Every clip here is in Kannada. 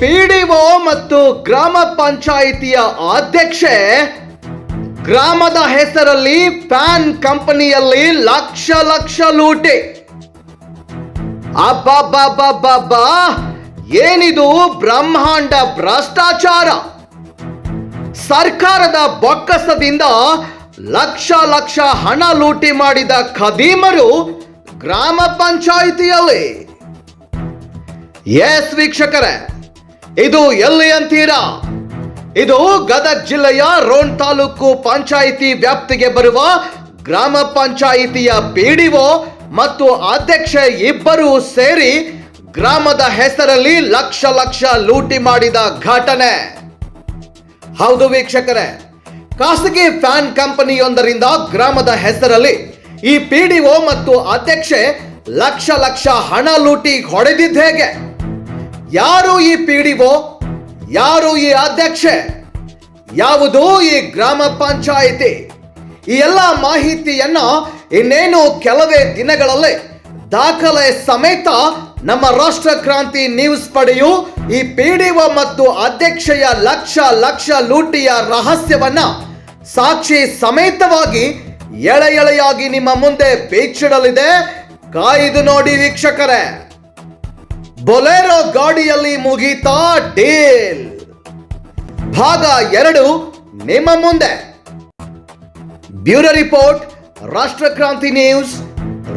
ಪಿಡಿಒ ಮತ್ತು ಗ್ರಾಮ ಪಂಚಾಯಿತಿಯ ಅಧ್ಯಕ್ಷೆ ಗ್ರಾಮದ ಹೆಸರಲ್ಲಿ ಫ್ಯಾನ್ ಕಂಪನಿಯಲ್ಲಿ ಲಕ್ಷ ಲಕ್ಷ ಲೂಟಿ. ಅಬ್ಬಬ್ಬಬ್ಬಬ್ಬಬ್ಬಾ ಏನಿದು ಬ್ರಹ್ಮಾಂಡ ಭ್ರಷ್ಟಾಚಾರ? ಸರ್ಕಾರದ ಬೊಕ್ಕಸದಿಂದ ಲಕ್ಷ ಲಕ್ಷ ಹಣ ಲೂಟಿ ಮಾಡಿದ ಖದೀಮರು ಗ್ರಾಮ ಪಂಚಾಯಿತಿಯಲ್ಲಿ. ಎಸ್ ವೀಕ್ಷಕರೇ. ಇದು ಎಲ್ಲಿ ಅಂತೀರಾ ಇದು ಗದಗ ಜಿಲ್ಲೆಯ ರೋಣ್ ತಾಲೂಕು ಪಂಚಾಯಿತಿ ವ್ಯಾಪ್ತಿಗೆ ಬರುವ ಗ್ರಾಮ ಪಂಚಾಯಿತಿಯ ಪಿಡಿಒ ಮತ್ತು ಅಧ್ಯಕ್ಷ ಇಬ್ಬರು ಸೇರಿ ಗ್ರಾಮದ ಹೆಸರಲ್ಲಿ ಲಕ್ಷ ಲಕ್ಷ ಲೂಟಿ ಮಾಡಿದ ಘಟನೆ. ಹೌದು ವೀಕ್ಷಕರೇ, ಖಾಸಗಿ ಫ್ಯಾನ್ ಕಂಪನಿಯೊಂದರಿಂದ ಗ್ರಾಮದ ಹೆಸರಲ್ಲಿ ಈ ಪಿಡಿಒ ಮತ್ತು ಅಧ್ಯಕ್ಷೆ ಲಕ್ಷ ಲಕ್ಷ ಹಣ ಲೂಟಿ ಹೊಡೆದಿದ್ದ ಹೇಗೆ? ಯಾರು ಈ ಪಿಡಿಒ ಯಾರು ಈ ಅಧ್ಯಕ್ಷೆ? ಯಾವುದು ಈ ಗ್ರಾಮ ಪಂಚಾಯಿತಿ? ಈ ಎಲ್ಲ ಮಾಹಿತಿಯನ್ನ ಇನ್ನೇನು ಕೆಲವೇ ದಿನಗಳಲ್ಲಿ ದಾಖಲೆ ಸಮೇತ ನಮ್ಮ ರಾಷ್ಟ್ರ ಕ್ರಾಂತಿ ನ್ಯೂಸ್ ಪಡೆಯು ಈ ಪಿಡಿಒ ಮತ್ತು ಅಧ್ಯಕ್ಷೆಯ ಲಕ್ಷ ಲಕ್ಷ ಲೂಟಿಯ ರಹಸ್ಯವನ್ನ ಸಾಕ್ಷಿ ಸಮೇತವಾಗಿ ಎಳೆ ಎಳೆಯಾಗಿ ನಿಮ್ಮ ಮುಂದೆ ಬೀಚಿಡಲಿದೆ. ಕಾಯ್ದು ನೋಡಿ ವೀಕ್ಷಕರೇ. ಬೊಲೆರೋ ಗಾಡಿಯಲ್ಲಿ ಮುಗೀತಾ ಡೀಲ್. ಭಾಗ ಎರಡು ನಿಮ್ಮ ಮುಂದೆ. ಬ್ಯೂರೋ ರಿಪೋರ್ಟ್ ರಾಷ್ಟ್ರ ಕ್ರಾಂತಿ ನ್ಯೂಸ್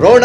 ರೋಣ.